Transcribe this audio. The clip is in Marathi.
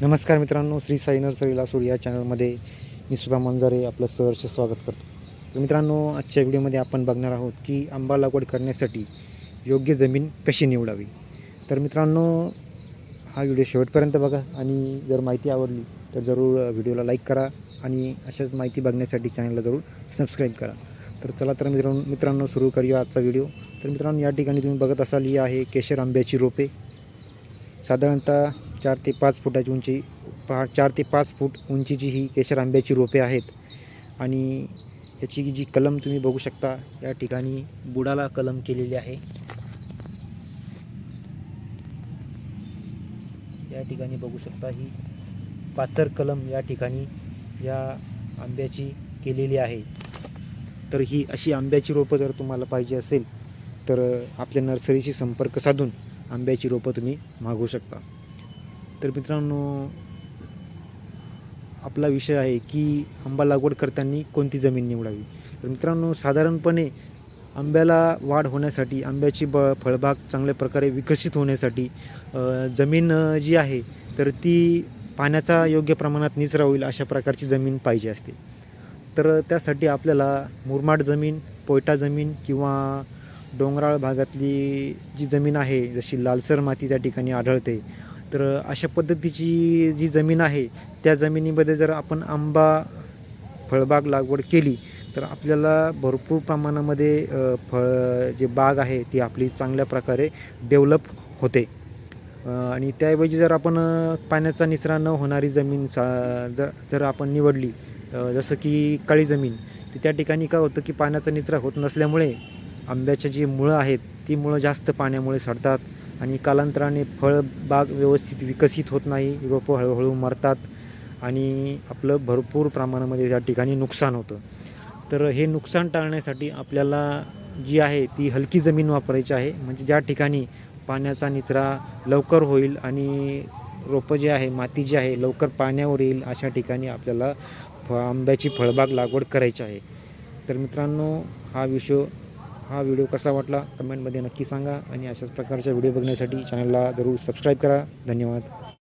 नमस्कार मित्रांनो श्री साई नर्सरीला सूर्या चॅनलमध्ये मी सुद्धा मंजारे आपलं सहर्ष स्वागत करतो. तर मित्रांनो आजच्या व्हिडिओमध्ये आपण बघणार आहोत की आंबा लागवड करण्यासाठी योग्य जमीन कशी निवडावी. तर मित्रांनो हा व्हिडिओ शेवटपर्यंत बघा आणि जर माहिती आवडली तर जरूर व्हिडिओला लाईक करा आणि अशाच माहिती बघण्यासाठी चॅनलला जरूर सबस्क्राईब करा. तर चला तर मित्रांनो मित्रांनो सुरू करूया आजचा व्हिडिओ. तर मित्रांनो या ठिकाणी तुम्ही बघत असाल ही आहे केशर आंब्याची रोपे. साधारणतः चार ते पाच फुटाची उंची पहा चार ते पाच फूट उंचीची ही केशर आंब्याची रोपे आहेत. आणि याची जी कलम तुम्ही बघू शकता या ठिकाणी बुडाला कलम केलेली आहे. या ठिकाणी बघू शकता ही पाचर कलम या ठिकाणी या आंब्याची केलेली आहे. तर ही अशी आंब्याची रोपं जर तुम्हाला पाहिजे असेल तर आपल्या नर्सरीशी संपर्क साधून आंब्याची रोपं तुम्ही मागवू शकता. तर मित्रांनो आपला विषय आहे की आंबा लागवड करताना कोणती जमीन निवडावी? तर मित्रांनो साधारणपणे आंब्याला वाढ होण्यासाठी आंब्याची ब फळबाग चांगल्या प्रकारे विकसित होण्यासाठी जमीन जी आहे तर ती पाण्याचा योग्य प्रमाणात निचरा होईल अशा प्रकारची जमीन पाहिजे असते. तर त्यासाठी आपल्याला मुरमाड जमीन पोयटा जमीन किंवा डोंगराळ भागातली जी जमीन आहे जशी लालसर माती त्या ठिकाणी आढळते तर अशा पद्धतीची जी जमीन आहे त्या जमिनीमध्ये जर आपण आंबा फळबाग लागवड केली तर आपल्याला भरपूर प्रमाणामध्ये फळ जे बाग आहे ती आपली चांगल्या प्रकारे डेव्हलप होते. आणि त्याऐवजी जर आपण पाण्याचा निचरा न होणारी जमीन सा जर जर आपण निवडली जसं की काळी जमीन तर त्या ठिकाणी काय होतं की पाण्याचा निचरा होत नसल्यामुळे आंब्याच्या जी मुळं आहेत ती मुळं जास्त पाण्यामुळे सडतात. आणि कालांतराने फळबाग व्यवस्थित विकसित होत नाही. रोपं हळूहळू मरतात आणि आपलं भरपूर प्रमाणामध्ये त्या ठिकाणी नुकसान होतं. तर हे नुकसान टाळण्यासाठी आपल्याला जी आहे ती हलकी जमीन वापरायची आहे. म्हणजे ज्या ठिकाणी पाण्याचा निचरा लवकर होईल आणि रोपं जे आहे माती जी आहे लवकर पाण्यावर येईल अशा ठिकाणी आपल्याला फ आंब्याची फळबाग लागवड करायची आहे. तर मित्रांनो हा विषय हा व्हिडिओ कसा वाटला कमेंटमध्ये नक्की सांगा आणि अशाच प्रकारच्या व्हिडिओ बघण्यासाठी चॅनलला जरूर सबस्क्राईब करा. धन्यवाद.